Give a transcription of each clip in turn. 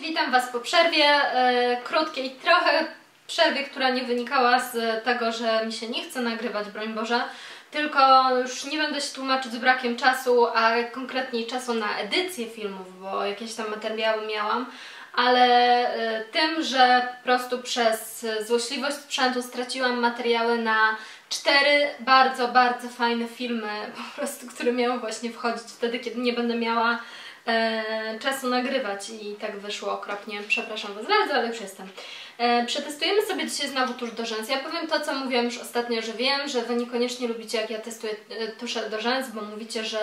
witam Was po przerwie, e, krótkiej trochę przerwie, która nie wynikała z tego, że mi się nie chce nagrywać, broń Boże, tylko już nie będę się tłumaczyć z brakiem czasu, a konkretniej czasu na edycję filmów, bo jakieś tam materiały miałam, ale e, tym, że po prostu przez złośliwość sprzętu straciłam materiały na cztery bardzo, bardzo fajne filmy, po prostu, które miały właśnie wchodzić wtedy, kiedy nie będę miała e, czasu nagrywać i tak wyszło okropnie. Przepraszam Was bardzo, ale już jestem. E, przetestujemy sobie dzisiaj znowu tusz do rzęs. Ja powiem to, co mówiłam już ostatnio, że wiem, że Wy niekoniecznie lubicie, jak ja testuję e, tusze do rzęs, bo mówicie, że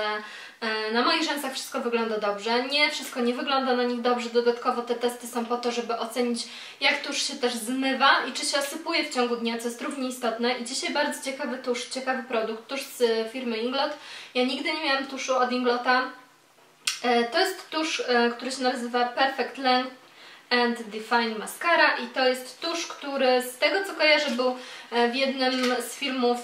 e, na moich rzęsach wszystko wygląda dobrze. Nie, wszystko nie wygląda na nich dobrze. Dodatkowo te testy są po to, żeby ocenić, jak tusz się też zmywa i czy się osypuje w ciągu dnia, co jest równie istotne. I dzisiaj bardzo ciekawy tusz, ciekawy produkt, tusz z firmy Inglot. Ja nigdy nie miałam tuszu od Inglota. E, to jest tusz, e, który się nazywa Perfect Length and Define Mascara i to jest tusz, który z tego co kojarzę był w jednym z filmów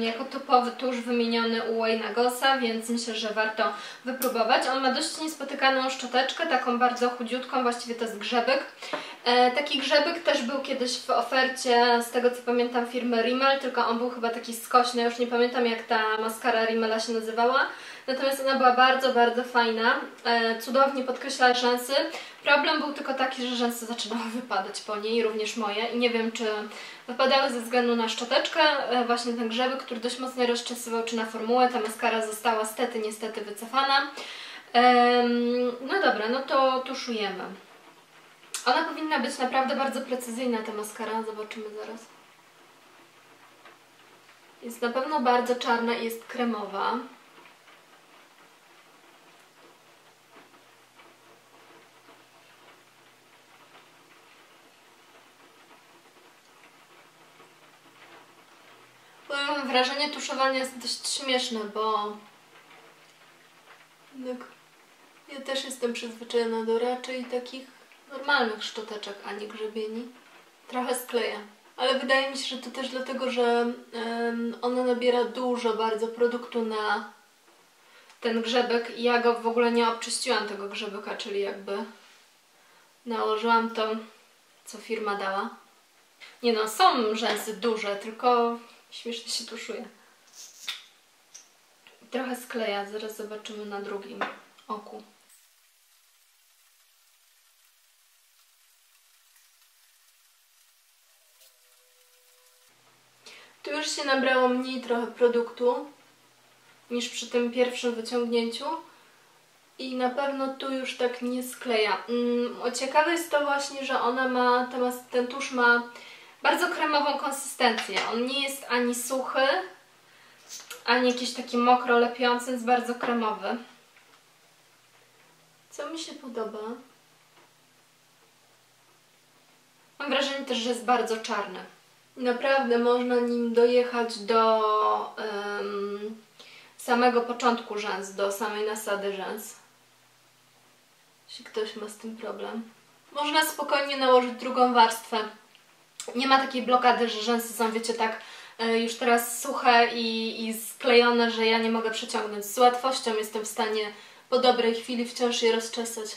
jako topowy tusz wymieniony u Wayne'a Gossa, więc myślę, że warto wypróbować. On ma dość niespotykaną szczoteczkę, taką bardzo chudziutką, właściwie to jest grzebyk. Taki grzebyk też był kiedyś w ofercie, z tego co pamiętam, firmy Rimmel, tylko on był chyba taki skośny, już nie pamiętam jak ta maskara Rimmela się nazywała. Natomiast ona była bardzo, bardzo fajna. E, cudownie podkreśla rzęsy. Problem był tylko taki, że rzęsy zaczynały wypadać po niej, również moje. I nie wiem, czy wypadały ze względu na szczoteczkę, e, właśnie ten grzebyk, który dość mocno rozczesywał, czy na formułę. Ta maskara została stety, niestety wycofana. no dobra, no to tuszujemy. Ona powinna być naprawdę bardzo precyzyjna, ta maskara. Zobaczymy zaraz. Jest na pewno bardzo czarna i jest kremowa. Powiem, wrażenie tuszowania jest dość śmieszne, bo ja też jestem przyzwyczajona do raczej takich normalnych szczoteczek, a nie grzebieni. Trochę skleja. Ale wydaje mi się, że to też dlatego, że ona nabiera dużo bardzo produktu na ten grzebek i ja go w ogóle nie obczyściłam tego grzebyka, czyli jakby nałożyłam to, co firma dała. Nie no, są rzęsy duże, tylko Śmiesznie się tuszuje. Trochę skleja, zaraz zobaczymy na drugim oku. Tu już się nabrało mniej trochę produktu niż przy tym pierwszym wyciągnięciu i na pewno tu już tak nie skleja. Mm, ciekawe jest to właśnie, że ona ma, ten tusz ma bardzo kremową konsystencję. On nie jest ani suchy, ani jakiś taki mokro lepiący, jest bardzo kremowy. Co mi się podoba? Mam wrażenie też, że jest bardzo czarny. Naprawdę można nim dojechać do um, samego początku rzęs, do samej nasady rzęs. Jeśli ktoś ma z tym problem. Można spokojnie nałożyć drugą warstwę nie ma takiej blokady, że rzęsy są, wiecie, tak e, już teraz suche i, i sklejone, że ja nie mogę przeciągnąć. Z łatwością jestem w stanie po dobrej chwili wciąż je rozczesać.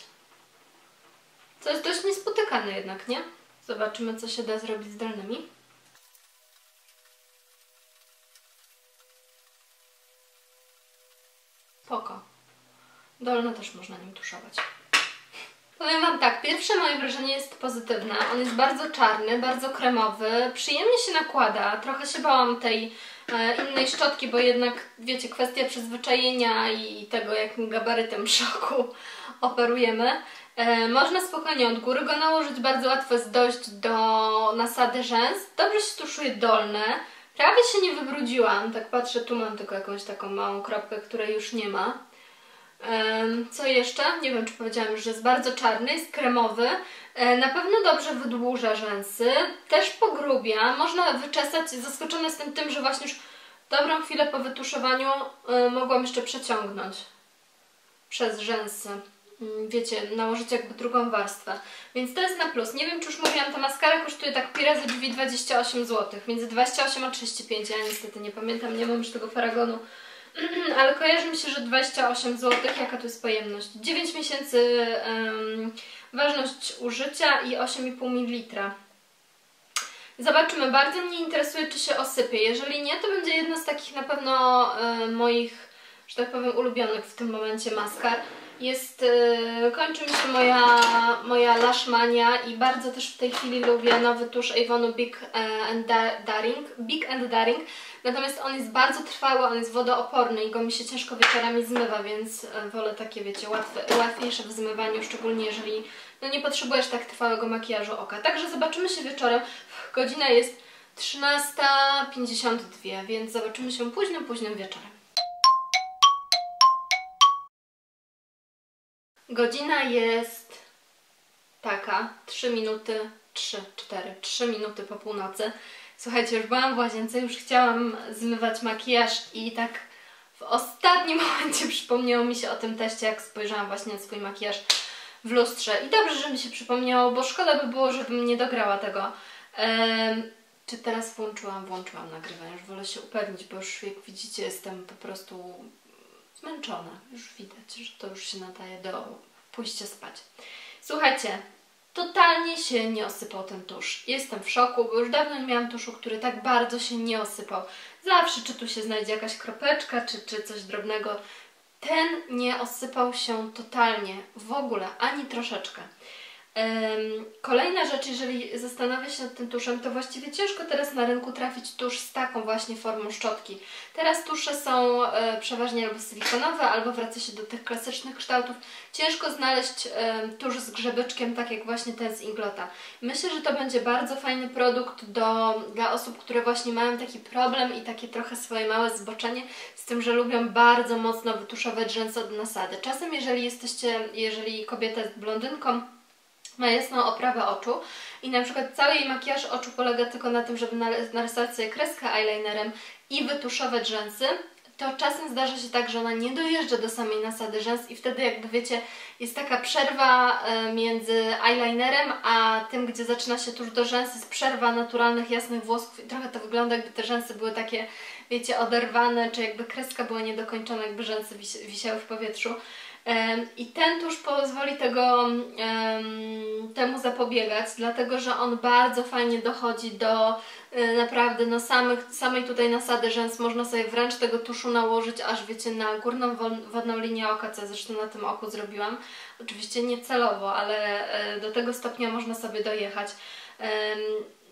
Co jest dość niespotykane jednak, nie? Zobaczymy, co się da zrobić z dolnymi. Spoko. Dolne też można nim tuszować. Powiem Wam tak, pierwsze moje wrażenie jest pozytywne. On jest bardzo czarny, bardzo kremowy, przyjemnie się nakłada. Trochę się bałam tej e, innej szczotki, bo jednak, wiecie, kwestia przyzwyczajenia i tego, jakim gabarytem szoku operujemy. E, można spokojnie od góry go nałożyć, bardzo łatwo jest dojść do nasady rzęs. Dobrze się tuszuje dolne. Prawie się nie wybrudziłam, tak patrzę, tu mam tylko jakąś taką małą kropkę, której już nie ma. Co jeszcze? Nie wiem, czy powiedziałam już, że jest bardzo czarny, jest kremowy. E, na pewno dobrze wydłuża rzęsy, też pogrubia. Można wyczesać. Zaskoczona jestem tym, że właśnie już dobrą chwilę po wytuszowaniu e, mogłam jeszcze przeciągnąć przez rzęsy. Mm, wiecie, nałożyć jakby drugą warstwę. Więc to jest na plus. Nie wiem, czy już mówiłam, ta maskara kosztuje tak pi razy drzwi 28 zł. Między 28 a 35. Ja niestety nie pamiętam, nie mam już tego paragonu ale kojarzy mi się, że 28 zł, jaka to jest pojemność. 9 miesięcy um, ważność użycia i 8,5 ml. Zobaczymy, bardzo mnie interesuje, czy się osypie. Jeżeli nie, to będzie jedno z takich na pewno y, moich, że tak powiem, ulubionych w tym momencie maskar. Jest, y, kończy mi się moja, moja Lashmania i bardzo też w tej chwili lubię nowy tusz Avonu Big e, and Daring, Big and Daring. Natomiast on jest bardzo trwały, on jest wodooporny i go mi się ciężko wieczorami zmywa, więc e, wolę takie, wiecie, łatwe, łatwiejsze w zmywaniu, szczególnie jeżeli no, nie potrzebujesz tak trwałego makijażu oka. Także zobaczymy się wieczorem. Godzina jest 13.52, więc zobaczymy się późnym, późnym wieczorem. Godzina jest taka, 3 minuty, 3, 4, 3 minuty po północy. Słuchajcie, już byłam w łazience, już chciałam zmywać makijaż i tak w ostatnim momencie przypomniało mi się o tym teście, jak spojrzałam właśnie na swój makijaż w lustrze. I dobrze, że mi się przypomniało, bo szkoda by było, żebym nie dograła tego. Ehm, czy teraz włączyłam? Włączyłam nagrywanie. Już wolę się upewnić, bo już jak widzicie jestem po prostu zmęczona. Już widać, że to już się nadaje do pójścia spać. Słuchajcie, totalnie się nie osypał ten tusz. Jestem w szoku, bo już dawno nie miałam tuszu, który tak bardzo się nie osypał. Zawsze czy tu się znajdzie jakaś kropeczka, czy, czy coś drobnego. Ten nie osypał się totalnie, w ogóle, ani troszeczkę. Kolejna rzecz, jeżeli zastanawia się nad tym tuszem, to właściwie ciężko teraz na rynku trafić tusz z taką właśnie formą szczotki. Teraz tusze są e, przeważnie albo silikonowe, albo wraca się do tych klasycznych kształtów. Ciężko znaleźć tusz z grzebyczkiem, tak jak właśnie ten z Inglota. Myślę, że to będzie bardzo fajny produkt do, dla osób, które właśnie mają taki problem i takie trochę swoje małe zboczenie z tym, że lubią bardzo mocno wytuszować rzęsy od nasady. Czasem, jeżeli jesteście, jeżeli kobieta jest blondynką, ma jasną oprawę oczu i na przykład cały jej makijaż oczu polega tylko na tym, żeby narysować sobie kreskę eyelinerem i wytuszować rzęsy, to czasem zdarza się tak, że ona nie dojeżdża do samej nasady rzęs i wtedy jakby wiecie, jest taka przerwa e, między eyelinerem a tym, gdzie zaczyna się tuż do rzęs, jest przerwa naturalnych, jasnych włosków i trochę to wygląda jakby te rzęsy były takie, wiecie, oderwane, czy jakby kreska była niedokończona, jakby rzęsy wisiały w powietrzu. I ten tusz pozwoli tego, temu zapobiegać, dlatego że on bardzo fajnie dochodzi do e, naprawdę no samych, samej tutaj nasady rzęs. Można sobie wręcz tego tuszu nałożyć aż wiecie na górną wodną linię oka, co zresztą na tym oku zrobiłam. Oczywiście nie celowo, ale e, do tego stopnia można sobie dojechać.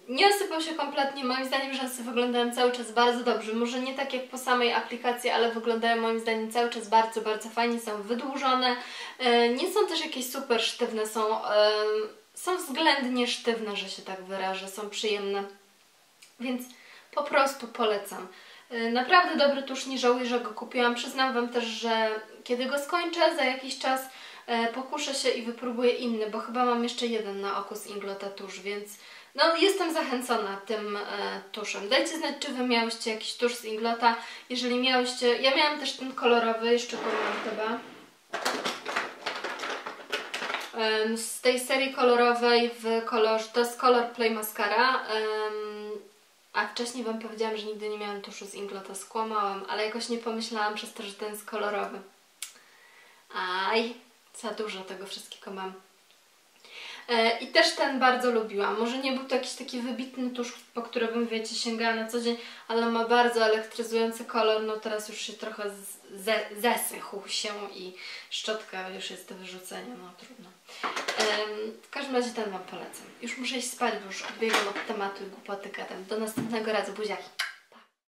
Nie osypał się kompletnie, moim zdaniem rzęsy wyglądają cały czas bardzo dobrze. Może nie tak jak po samej aplikacji, ale wyglądają moim zdaniem cały czas bardzo, bardzo fajnie, są wydłużone. E, nie są też jakieś super sztywne, są, e, są względnie sztywne, że się tak wyrażę, są przyjemne. Więc po prostu polecam. E, naprawdę dobry tusz, nie żałuję, że go kupiłam. Przyznam Wam też, że kiedy go skończę, za jakiś czas pokuszę się i wypróbuję inny, bo chyba mam jeszcze jeden na oku z Inglota tusz, więc no, jestem zachęcona tym e, tuszem. Dajcie znać, czy Wy miałyście jakiś tusz z Inglota. Jeżeli miałyście... Ja miałam też ten kolorowy, jeszcze go chyba. z tej serii kolorowej w kolorze, to jest Color Play Mascara. a wcześniej Wam powiedziałam, że nigdy nie miałam tuszu z Inglota, skłamałam, ale jakoś nie pomyślałam przez to, że ten jest kolorowy. Aj, za dużo tego wszystkiego mam. E, I też ten bardzo lubiłam. Może nie był to jakiś taki wybitny tusz, po który bym, wiecie, sięgała na co dzień, ale ma bardzo elektryzujący kolor. No teraz już się trochę ze zesychł się i szczotka już jest do wyrzucenia, no trudno. w każdym razie ten Wam polecam. Już muszę iść spać, bo już odbiegam od tematu i głupoty gadam. Do następnego razu, buziaki.